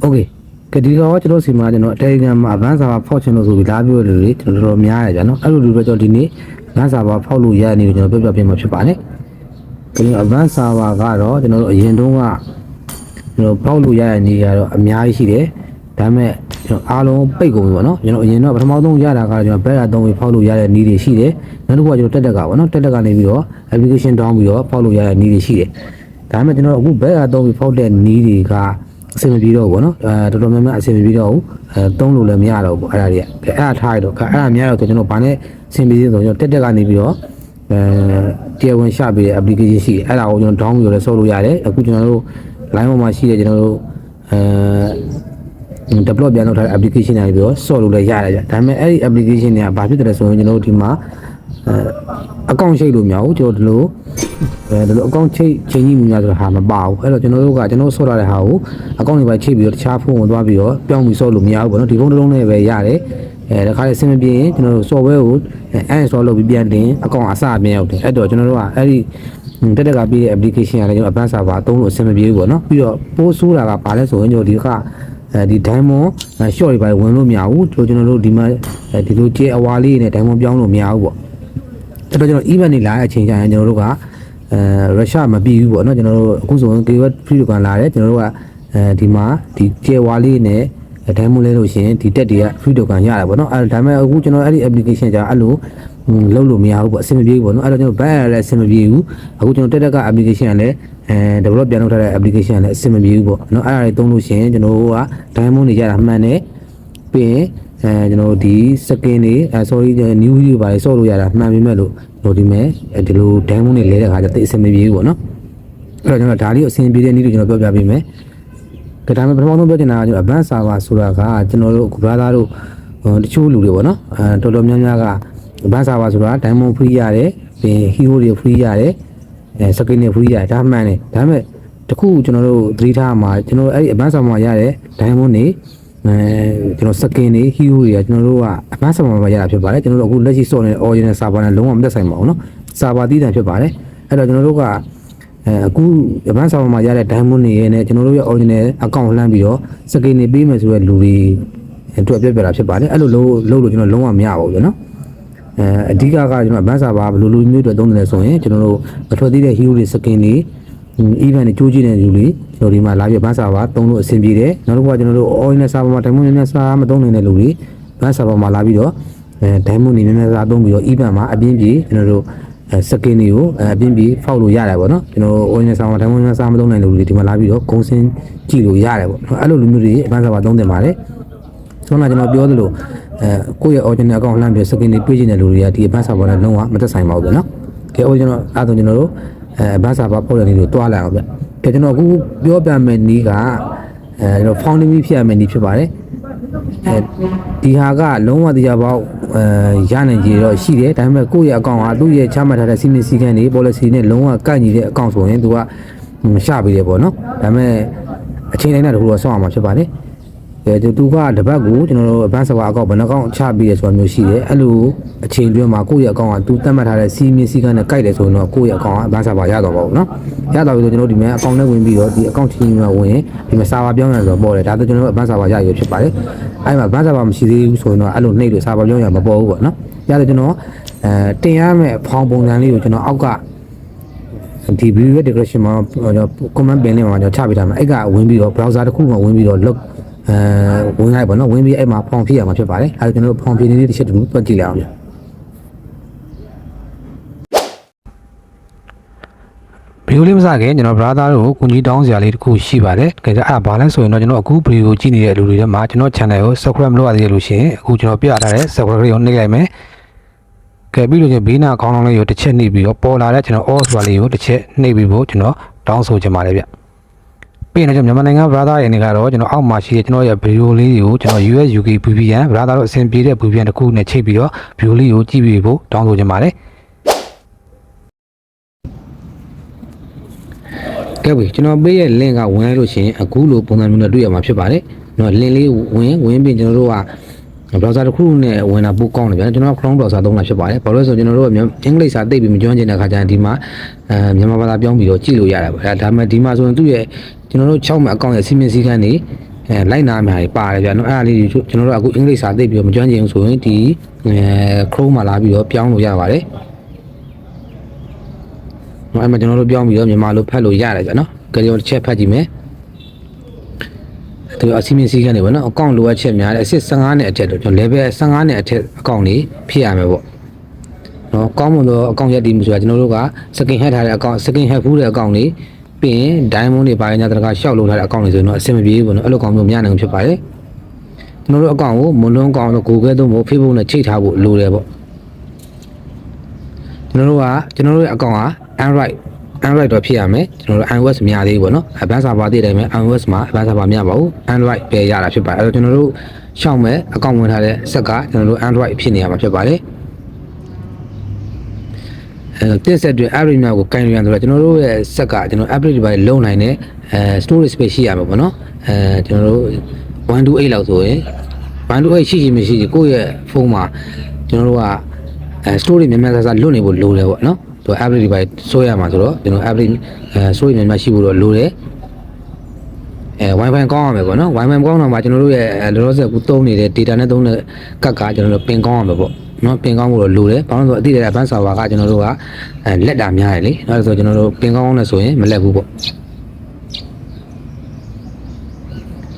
โอเคကဒီတော့ကျွန်တော်စီမှာကျွန်တော်အတေဂန်မှာဗန်းစာပါဖောက်ချင်လို့ဆိုပြီးလာပြောလို့လေကျွန်တော်တော်တော်များရကြနော်အဲ့လိုလူတွေကျွန်တော်ဒီနေ့ဗန်းစာပါဖောက်လို့ရနေလို့ကျွန်တော်ပြောပြပေးမှာဖြစ်ပါတယ်ဒီနေ့ဗန်းစာပါကတော့ကျွန်တော်တို့အရင်တုန်းကကျွန်တော်ဖောက်လို့ရတဲ့နေရာတော့အများကြီးရှိတယ်ဒါပေမဲ့ကျွန်တော်အားလုံးပိတ်ကုန်ပြီပေါ့နော်ကျွန်တော်အရင်တော့ပထမဆုံးရတာကကျွန်တော်ဘက်ရာသုံးပြီးဖောက်လို့ရတဲ့နည်းတွေရှိတယ်နောက်တစ်ခုကကျွန်တော်တက်တက်ကပေါ့နော်တက်တက်ကနေပြီးတော့ application down ပြီးတော့ဖောက်လို့ရတဲ့နည်းတွေရှိတယ်ဒါပေမဲ့ကျွန်တော်အခုဘက်ရာသုံးပြီးဖောက်တဲ့နည်းတွေက အဆင်မပြေတော့ဘူးဗောနော်အဲတော်တော်များများအဆင်မပြေတော့ဘူးအဲတုံးလို့လည်းမရတော့ဘူးအဲ့ဒါတွေကအဲအဲ့ဒါထားရတော့အဲ့ဒါမရတော့ဆိုကျွန်တော်ဗာနဲ့အဆင်ပြေသေးဆိုကျွန်တော်တက်တက်ကနေပြီးတော့အဲတရားဝင်ရှပေးတဲ့ application ရှိတယ်အဲ့ဒါကိုကျွန်တော် down ပြီးတော့လည်းဆော့လို့ရတယ်အခုကျွန်တော်တို့ line ပေါ်မှာရှိတဲ့ကျွန်တော်တို့အဲ develop ပြန်လုပ်ထားတဲ့ application တွေပြီးတော့ဆော့လို့လည်းရတယ်ကြဒါပေမဲ့အဲ့ဒီ application တွေကဘာဖြစ်တယ်လဲဆိုရင်ကျွန်တော်တို့ဒီမှာအဲအကောင့်ရှိတ်လို့မရဘူးကျွန်တော်ဒီလို အဲဒီလိုအကောင့်ချိတ်ချိန်ကြီးမြများဆိုတာဟာမပါဘူးအဲ့တော့ကျွန်တော်တို့ကကျွန်တော်ဆော့ထားတဲ့ဟာကိုအကောင့်တွေပဲချိတ်ပြီးတော့တခြားဖုန်းကိုသွားပြီးတော့ပြောင်းပြီးဆော့လို့မရဘူးပေါ့နော်ဒီဖုန်းတစ်လုံးနဲ့ပဲရတယ်အဲတခါလေအဆင်မပြေရင်ကျွန်တော်တို့ software ကို uninstall လုပ်ပြီးပြန်တင်အကောင့်အစပြန်ရောက်တယ်အဲ့တော့ကျွန်တော်တို့ကအဲ့ဒီတက်တက်ကပြီးတဲ့ application ကလည်းကျွန်တော် advanced server အသုံးလို့အဆင်မပြေဘူးပေါ့နော်ပြီးတော့ပိုးဆိုးတာကဘာလဲဆိုရင်ကျွန်တော်ဒီကအဲဒီ diamond short တွေပါဝင်လို့မရဘူးကျွန်တော်တို့ဒီမှာဒီလိုကျေအဝါလေးနဲ့ diamond ပြောင်းလို့မရဘူးပေါ့အဲ့တော့ကျွန်တော် event နေလာတဲ့အချိန်ကျရင်ကျွန်တော်တို့က အဲရုရှားမပြီးဘူးပေါ့နော်ကျွန်တော်တို့အခုဆိုရင် keyword free ကန်လာတယ်ကျွန်တော်တို့ကအဲဒီမှာဒီကျေဝါလေးနဲ့ဒိုင်းမိုးလဲလို့ရှိရင်ဒီတက်တွေက free token ရတယ်ပေါ့နော်အဲဒါပေမဲ့အခုကျွန်တော်အဲ့ဒီ application ကြာအဲ့လိုလုံးလို့မရဘူးပေါ့အဆင်မပြေဘူးပေါ့နော်အဲ့တော့ကျွန်တော် back ရလည်းအဆင်မပြေဘူးအခုကျွန်တော်တက်တက်က application ကလည်းအဲ develop ပြန်လုပ်ထားတဲ့ application ကလည်းအဆင်မပြေဘူးပေါ့နော်အဲ့ဒါတွေသုံးလို့ရှိရင်ကျွန်တော်တို့က diamond နေကြတာမှန်တယ်ပြီးရင် အဲကျွန်တော်တို့ဒီ skin တွေအဲ sorry new video ပါလေဆော့လို့ရတာမှန်ပြီမဲ့လို့တို့ဒီမဲ့ဒီလို diamond တွေလဲတဲ့ခါကျတိတ်အဆင်မပြေဘူးပေါ့နော်အဲ့တော့ကျွန်တော်ဒါလေးကိုအဆင်ပြေတဲ့နည်းကိုကျွန်တော်ပြောပြပေးမယ်ကဒါမှပထမဆုံးပြောချင်တာကကျွန်တော် advanced server ဆိုတာကကျွန်တော်တို့အခု brother တို့တချို့လူတွေပေါ့နော်အဲတော်တော်များများက advanced server ဆိုတာ diamond free ရတယ်ပြီး hero တွေ free ရတယ်အဲ skin တွေ free ရတယ်ဒါမှန်တယ်ဒါပေမဲ့တခုကျွန်တော်တို့သတိထားမှာကျွန်တော်တို့အဲ့ဒီ advanced server မှာရတဲ့ diamond တွေ အဲကျွန်တော် skin တွေ hero တွေကကျွန်တော်တို့က advanced server မှာရတာဖြစ်ပါတယ်ကျွန်တော်တို့အခုလက်ရှိဆော့နေတဲ့ original server နဲ့လုံးဝမသက်ဆိုင်ပါဘူးเนาะ server တည်တယ်ဖြစ်ပါတယ်အဲ့တော့ကျွန်တော်တို့ကအဲအခု advanced server မှာရတဲ့ diamond တွေရဲ့နဲ့ကျွန်တော်တို့ရဲ့ original account လှမ်းပြီးတော့ skin တွေပေးမယ်ဆိုတဲ့လူတွေအတွက်ပြပြတာဖြစ်ပါတယ်အဲ့လိုလုံးလုံးလို့ကျွန်တော်လုံးဝမရပါဘူးเนาะအဲအဓိကကကျွန်တော် advanced server ဘယ်လိုလိုမျိုးတွေသုံးတယ်လဲဆိုရင်ကျွန်တော်တို့မထွက်သေးတဲ့ hero တွေ skin တွေ event တွေကြိုးကြည့်နေတဲ့လူတွေကျွန်တော်ဒီမှာလာပြီး advanced server သုံးလို့အဆင်ပြေတယ်နောက်တစ်ခုကကျွန်တော်တို့ original server မှာ diamond များများစားမသုံးနိုင်တဲ့လူတွေ advanced server မှာလာပြီးတော့အဲ diamond တွေများများစားသုံးပြီးတော့ event မှာအပြင်းပြေကျွန်တော်တို့အဲ skin တွေကိုအပြင်းပြေဖောက်လို့ရတယ်ပေါ့နော်ကျွန်တော်တို့ original server မှာ diamond များစားမသုံးနိုင်တဲ့လူတွေဒီမှာလာပြီးတော့ဂုံစင်းကြည့်လို့ရတယ်ပေါ့အဲ့လိုလူမျိုးတွေ advanced server သုံးတင်ပါတယ်ဆိုတော့ကျွန်တော်ပြောသလိုအဲကိုယ့်ရဲ့ original account လှမ်းပြီး skin တွေပြေးချင်တဲ့လူတွေကဒီ advanced server နဲ့လုံးဝမသက်ဆိုင်ပါဘူးနော်ကဲ original အဲ့တော့ကျွန်တော်တို့ အဲ advanced server ဖောက်တဲ့နေလို့တွားလာအောင်ဗျကဲကျွန်တော်အခုပြောပြမယ်နည်းကအဲကျွန်တော် founding ဖြစ်ရမယ်နည်းဖြစ်ပါတယ်အဲဒီဟာကလုံးဝတရားပေါက်အဲရနိုင်ကြတော့ရှိတယ်ဒါပေမဲ့ကိုယ့်ရဲ့အကောင့်ဟာသူ့ရဲ့ချမှတ်ထားတဲ့စီမင်းစည်းကမ်းတွေ policy နဲ့လုံးဝကိုက်ညီတဲ့အကောင့်ဆိုရင်သူကရှာပေးတယ်ပေါ့နော်ဒါပေမဲ့အချိန်တိုင်းတဲ့တခုတော့စောင့်အောင်မှာဖြစ်ပါတယ် အဲသူကတပတ်ကိုကျွန်တော်တို့ advance server အကောင့်ဘယ်နှကောင့်ချပြီးတယ်ဆိုတာမျိုးရှိတယ်အဲ့လိုအချိန်တွင်းမှာကိုယ့်ရဲ့အကောင့်ကသူသတ်မှတ်ထားတဲ့စီမင်းစည်းကမ်းနဲ့ကိုက်တယ်ဆိုရင်တော့ကိုယ့်ရဲ့အကောင့်က advance server ရတော့ပါဘူးနော်ရတော့ပြီဆိုကျွန်တော်ဒီမှာအကောင့်နဲ့ဝင်ပြီးတော့ဒီအကောင့်ချင်းမှာဝင်ရင်ဒီမှာ server ပြောင်းရဆိုတော့ပေါ်တယ်ဒါဆိုကျွန်တော်တို့ advance server ရရဖြစ်ပါတယ်အဲ့မှာ advance server မရှိသေးဘူးဆိုရင်တော့အဲ့လိုနှိပ်လို့ server ပြောင်းရမပေါ်ဘူးပေါ့နော်ရတော့ကျွန်တော်အဲတင်ရမယ့်ဖောင်ပုံစံလေးကိုကျွန်တော်အောက်ကဒီ video description မှာ comment pin လေးမှာကျွန်တော်ချပေးထားမှာအဲ့ကဝင်ပြီးတော့ browser တစ်ခုမှာဝင်ပြီးတော့ log အဲဝင်လိုက်ပါတော့ဝင်ပြီးအဲ့မှာဖောင်ဖြည့်ရမှာဖြစ်ပါတယ်အဲ့ဒါကျွန်တော်တို့ဖောင်ဖြည့်နေတဲ့တစ်ချက်တူတူတွက်ကြည့်လိုက်အောင်ဗီဒီယိုလေးမစခင်ကျွန်တော် brother တို့ကိုကူကြီးတောင်းစရာလေးတစ်ခုရှိပါတယ်။ကြည့်အဲ့ဘာလဲဆိုရင်တော့ကျွန်တော်အခုဗီဒီယိုကြည့်နေတဲ့လူတွေထဲမှာကျွန်တော် channel ကို subscribe မလုပ်ရသေးလို့ရှိရင်အခုကျွန်တော်ပြထားတဲ့ subscribe လေးကိုနှိပ်လိုက်မယ်။ကဲပြီးလို့ချင်းဘေးနာအကောင်းလုံးလေးကိုတစ်ချက်နှိပ်ပြီးတော့ပေါ်လာတဲ့ကျွန်တော် all ဆိုတာလေးကိုတစ်ချက်နှိပ်ပြီးဖို့ကျွန်တော်တောင်းဆိုချင်ပါတယ်ဗျ။ ပြီးရင်ကျွန်တော်မြန်မာနိုင်ငံ brother တွေနေကတော့ကျွန်တော်အောက်မှာရှိတဲ့ကျွန်တော်ရဲ့ဗီဒီယိုလေးတွေကိုကျွန်တော် US UK VPN brother တို့အဆင်ပြေတဲ့ VPN တစ်ခုနဲ့ချိတ်ပြီးတော့ဗီဒီယိုလေးကိုကြည့်ပြီးဖို့တောင်းဆိုချင်ပါတယ်။ကဲပြီကျွန်တော်ပေးရဲ့ link ကဝင်လိုက်လို့ရှိရင်အခုလိုပုံစံမျိုးနဲ့တွေ့ရမှာဖြစ်ပါတယ်။ကျွန်တော် link လေးဝင်ဝင်ပြီးကျွန်တော်တို့က browser တစ်ခုနဲ့ဝင်တာပိုကောင်းတယ်ဗျာကျွန်တော် Chrome browser သုံးတာဖြစ်ပါတယ်ဘာလို့လဲဆိုတော့ကျွန်တော်တို့ကအင်္ဂလိပ်စာသိပြီးမကျွမ်းကျင်တဲ့ခါကျရင်ဒီမှာအဲမြန်မာဘာသာပြောင်းပြီးတော့ကြည့်လို့ရတာပါဒါဒါပေမဲ့ဒီမှာဆိုရင်သူ့ရဲ့ ကျွန်တော်တို့6မှ account ရဲ့စီမင်းစည်းကမ်းတွေအဲအဲလိုက်နာမှာပါတယ်ဗျာနော်အဲ့ဒါလေးတွေကျွန်တော်တို့အခုအင်္ဂလိပ်စာသိပြီးတော့မကျွမ်းကျင်ဘူးဆိုရင်ဒီအဲ Chrome မှာလာပြီးတော့ပြောင်းလို့ရပါတယ်နော်အဲ့မှာကျွန်တော်တို့ပြောင်းပြီးတော့မြန်မာလိုဖတ်လို့ရတယ်ဗျာနော်ကြည့်တော့တစ်ချက်ဖတ်ကြည့်မယ်သူအစီမင်းစည်းကနေပေါ့နော်အကောင့်လိုအပ်ချက်များတယ်အစစ်15နဲ့အထက်တော့ကျွန်တော် level 15နဲ့အထက်အကောင့်တွေဖြစ်ရမယ်ပေါ့နော်ကောင်းမွန်သောအကောင့်ရက်တည်မှုဆိုတာကျွန်တော်တို့က second head ထားတဲ့အကောင့် second head ဖူးတဲ့အကောင့်တွေ ပြီးရင် diamond တွေပါရညာတရကရှောက်လို့ထားတဲ့အကောင့်တွေဆိုရင်တော့အဆင်မပြေဘူးပေါ့နော်အဲ့လိုကောင်မျိုးမရနိုင်ဘူးဖြစ်ပါတယ်ကျွန်တော်တို့အကောင့်ကိုမလွန်းကောင်းတော့ Google သို့မဟုတ် Facebook နဲ့ချိတ်ထားဖို့လိုတယ်ပေါ့ကျွန်တော်တို့ကကျွန်တော်တို့ရဲ့အကောင့်က Android Android တော့ဖြစ်ရမယ်ကျွန်တော်တို့ iOS မရသေးဘူးပေါ့နော် Advanced server တည်တယ်မယ် iOS မှာ Advanced server မရပါဘူး Android ပဲရတာဖြစ်ပါတယ်အဲ့တော့ကျွန်တော်တို့ရှောက်မဲ့အကောင့်ဝင်ထားတဲ့ဆက်ကကျွန်တော်တို့ Android ဖြစ်နေရမှာဖြစ်ပါတယ် အဲတက်ဆက်တွေ app တွေများကိုကင်ရန်ဆိုတော့ကျွန်တော်တို့ရဲ့ဆက်ကကျွန်တော် app တွေပါလုံနိုင်တဲ့အဲ storage space ရှိရမှာပေါ့နော်အဲကျွန်တော်တို့128လောက်ဆိုရင်128ရှိရှိမရှိရှိကိုယ့်ရဲ့ဖုန်းမှာကျွန်တော်တို့ကအဲ storage များများဆဆလွတ်နေဖို့လိုတယ်ပေါ့နော်သူ app တွေပါစိုးရမှာဆိုတော့ကျွန်တော် app တွေအဲ storage များများရှိဖို့တော့လိုတယ်အဲ wifi ကောင်းရမယ်ပေါ့နော် wifi ကောင်းတော့မှကျွန်တော်တို့ရဲ့လောလောဆယ်ကူသုံးနေတဲ့ data နဲ့သုံးတဲ့ကတ်ကကျွန်တော်တို့ပင်ကောင်းရမယ်ပေါ့ နော်ပင်ကောင်းဖို့တော့လိုတယ်ဘာလို့လဲဆိုတော့အတိအကျ advanced server ကကျွန်တော်တို့ကအဲလက်တာများတယ်လေအဲ့ဒါဆိုကျွန်တော်တို့ပင်ကောင်းနေဆိုရင်မလက်ဘူးပေါ့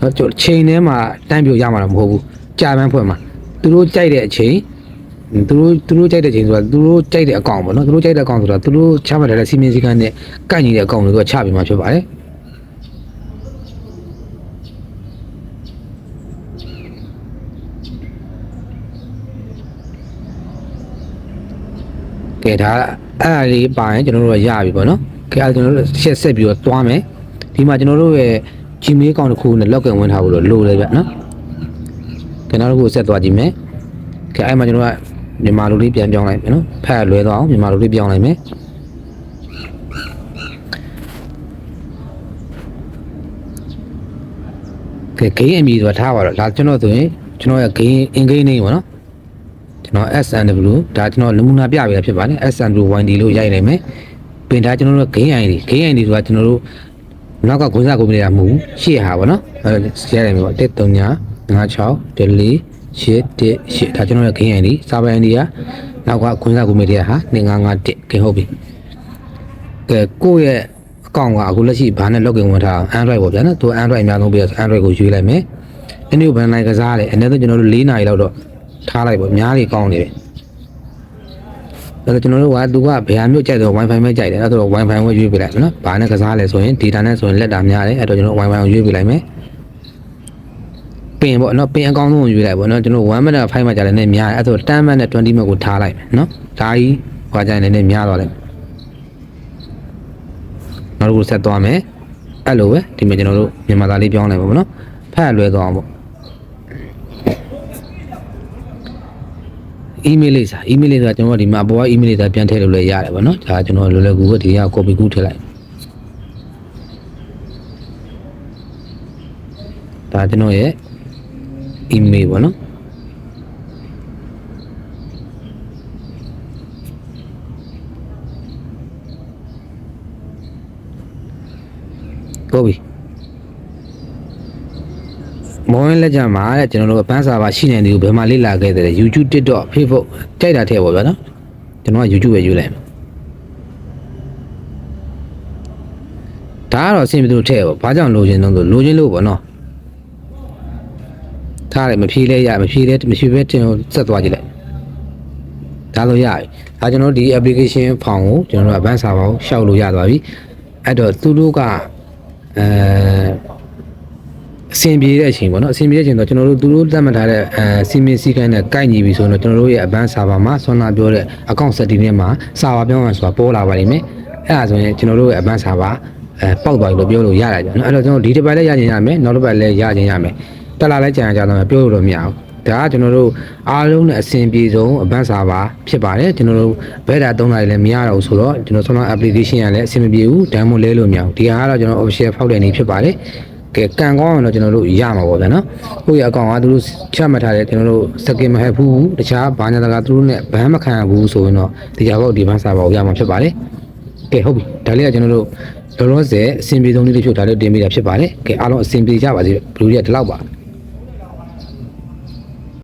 တော့ကျွန်တော်ချိန်ထဲမှာတန်းပြရမှာတော့မဟုတ်ဘူးကြာပန်းဖွဲ့မှာသူတို့ကြိုက်တဲ့အချိန်သူတို့သူတို့ကြိုက်တဲ့ချိန်ဆိုတာသူတို့ကြိုက်တဲ့အကောင့်ပေါ့နော်သူတို့ကြိုက်တဲ့အကောင့်ဆိုတာသူတို့ချမှတ်ထားတဲ့စီမင်းစည်းကမ်းနဲ့ကိုက်ညီတဲ့အကောင့်တွေကိုချပြီးမှဖြစ်ပါတယ် ကဲဒါအဲ့ဒါလေးပါရင်ကျွန်တော်တို့ကရပြီပေါ့နော်ကဲအဲ့ဒါကျွန်တော်တို့ရှက်ဆက်ပြီးတော့တွားမယ်ဒီမှာကျွန်တော်တို့ရဲ့ Gmail account တစ်ခုနဲ့ login ဝင်ထားဖို့လို့လိုတယ်ဗျနော်ကဲနောက်တစ်ခုဆက်သွားကြည့်မယ်ကဲအဲ့မှာကျွန်တော်ကမြန်မာလိုလေးပြန်ပြောင်းလိုက်မယ်နော်ဖတ်လွဲသွားအောင်မြန်မာလိုလေးပြောင်းလိုက်မယ်ကဲ gain အမည်ဆိုတာထားပါတော့ဒါကျွန်တော်ဆိုရင်ကျွန်တော်ရဲ့ gain in gain နေပေါ့နော်ကျွ န်တော် SNW ဒါကျွန်တော်နမူနာပြပေးတာဖြစ်ပါတယ် SNW YD လို့ရိုက်နိုင်မယ်ပင်ဒါကျွန်တော်တို့ gain ID gain ID ဆိုတာကျွန်တော်တို့နောက်ကဂုဏ်စားကိုမနေတာမဟုတ်ဘူးရှေ့ဟာပေါ့နော်အဲရိုက်နိုင်မယ်ပေါ့1 3 56 4 8 8ဒါကျွန်တော်ရဲ့ gain ID စာပိုင် ID ကနောက်ကဂုဏ်စားကိုမနေတာဟာ2551ကဲဟုတ်ပြီကဲကိုယ့်ရဲ့အကောင့်ကအခုလက်ရှိဘာနဲ့ login ဝင်ထားအောင် Android ပေါ့ဗျာနော်သူ Android အများဆုံးပြီးတော့ Android ကိုရွေးလိုက်မယ်အနည်းဘယ်နိုင်ကစားလဲအနေနဲ့ကျွန်တော်တို့4နာရီလောက်တော့ ထားလိုက်ပေါ့အများကြီးကောင်းနေတယ်အဲ့တော့ကျွန်တော်တို့ကသူကဘယ်ဟာမျိုးကြိုက်တော့ Wi-Fi ပဲကြိုက်တယ်အဲ့တော့ Wi-Fi ကိုရွေးပြလိုက်မယ်နော်ဘာနဲ့ကစားလဲဆိုရင် data နဲ့ဆိုရင်လက်တာများတယ်အဲ့တော့ကျွန်တော် Wi-Fi ကိုရွေးပြလိုက်မယ်ပင်ပေါ့နော်ပင်အကောင်းဆုံးကိုရွေးလိုက်ပေါ့နော်ကျွန်တော်1 minute 5 minute ကြာလည်းနည်းများတယ်အဲ့တော့10 minute 20 minute ကိုထားလိုက်မယ်နော်ဒါကြီးဟွာကြရင်လည်းနည်းများသွားတယ်နောက်တစ်ခုဆက်သွားမယ်အဲ့လိုပဲဒီမှာကျွန်တော်တို့မြန်မာသားလေးပြောင်းလိုက်ပါပေါ့နော်ဖတ်လွယ်သွားအောင်ပေါ့ email လေးစာ email လေးစာကျွန်တော်တို့ဒီမှာအပေါ်က email လေးစာပြန်ထည့်လို့လည်းရတယ်ဗောနော်ဒါကျွန်တော်လွယ်လွယ်ကူကူဒီက copy ကူးထည့်လိုက်ဒါကျွန်တော်ရဲ့ email ဗောနော်ကိုပြီ မောင်းလက်ကြမှာတဲ့ကျွန်တော်တို့အပန်းစာပါရှိနေတယ်ကိုဘယ်မှာလေ့လာခဲ့တယ်လဲ YouTube TikTok Facebook ကြိုက်တာထည့်ပါဗျာနော်ကျွန်တော်က YouTube ပဲယူလိုက်မယ်ဒါကတော့အဆင်ပြေလို့ထည့်ပါဘာကြောင့်လိုချင်တော့ဆိုလိုချင်လို့ပေါ့နော်ထားတယ်မဖြေးလဲရမဖြေးလဲမဖြေးပဲတင်ဆက်သွားကြည့်လိုက်ဒါလို့ရပြီဒါကျွန်တော်ဒီ application ဖောင်ကိုကျွန်တော်တို့ advanced server ကိုရှောက်လို့ရသွားပြီအဲ့တော့သူတို့ကအဲ အဆင်ပြေတဲ့အချိန်ပေါ့နော်အဆင်ပြေတဲ့အချိန်တော့ကျွန်တော်တို့သူတို့သတ်မှတ်ထားတဲ့အဲစီမင်းစည်းကမ်းနဲ့ကိုက်ညီပြီဆိုတော့ကျွန်တော်တို့ရဲ့ advanced server မှာဆွမ်းနာပြောတဲ့ account setting ထဲမှာ server ပြောင်းရဆိုတာပေါ်လာပါလိမ့်မယ်အဲ့ဒါဆိုရင်ကျွန်တော်တို့ရဲ့ advanced server အဲပေါက်သွားပြီလို့ပြောလို့ရတာကြာနော်အဲ့တော့ကျွန်တော်ဒီတစ်ပတ်လည်းရခြင်းရမယ်နောက်တစ်ပတ်လည်းရခြင်းရမယ်တက်လာလည်းကြာကြတော့ပြောလို့တော့မရဘူးဒါကကျွန်တော်တို့အားလုံးနဲ့အဆင်ပြေဆုံး advanced server ဖြစ်ပါတယ်ကျွန်တော်တို့ဘယ်တာသုံးတာလည်းမရတော့ဘူးဆိုတော့ကျွန်တော်ဆွမ်းနာ application ရလည်းအဆင်မပြေဘူး download လဲလို့မရဘူးဒီဟာကတော့ကျွန်တော် official ဖောက်တဲ့နေဖြစ်ပါတယ် ကဲကန်ကောင်းအောင်တော့ကျွန်တော်တို့ရမှာပေါ့ဗျာနော်ကိုယ့်ရဲ့အကောင့်ကသူတို့ချမှတ်ထားတဲ့ကျွန်တော်တို့စကင်မဟက်ဘူးတခြားဘာညာတကာသူတို့နဲ့ဘန်းမခံရဘူးဆိုရင်တော့ဒီကြောက်ဒီဘန်းစာပါကိုရမှာဖြစ်ပါတယ်ကဲဟုတ်ပြီဒါလေးကကျွန်တော်တို့လောလောဆယ်အဆင်ပြေဆုံးလေးတစ်ချို့ဒါလေးတင်ပေးတာဖြစ်ပါတယ်ကဲအားလုံးအဆင်ပြေကြပါစေဘလူးတွေကဒီလောက်ပါ